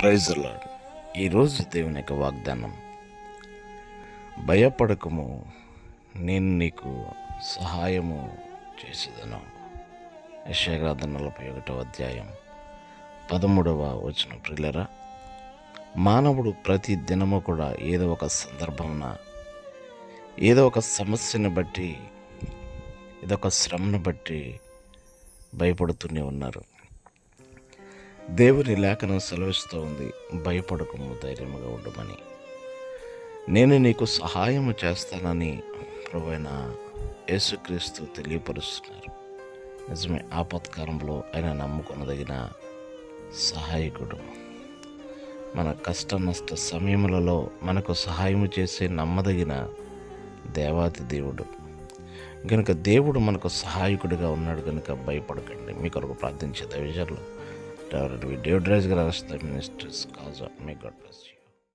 Praise lord. ఈరోజు దేవుని యొక్క వాగ్దానం. భయపడకము నేను నీకు సహాయము చేసేదను. యశగ్రాధ నలభై ఒకటో అధ్యాయం పదమూడవ వచ్చిన ప్రిల్లరా మానవుడు ప్రతి దినము కూడా ఏదో ఒక సందర్భమున ఏదో ఒక సమస్యను బట్టి ఏదో ఒక శ్రమను బట్టి భయపడుతూనే ఉన్నారు. దేవుని లేఖనం సెలవిస్తూ ఉంది. భయపడకము ధైర్యముగా ఉండమని. నేను నీకు సహాయం చేస్తానని ప్రభువైన యేసుక్రీస్తు తెలియపరుస్తున్నారు. నిజమే ఆపత్కాలంలో ఆయన నమ్ముకొనదగిన సహాయకుడు. మన కష్ట నష్ట సమయములలో మనకు సహాయం చేసే నమ్మదగిన దేవాతి దేవుడు. కనుక దేవుడు మనకు సహాయకుడిగా ఉన్నాడు కనుక భయపడకండి. మీ కొరకు ప్రార్థించే Uh, we do dress Graves, the minister's cause. May God bless you.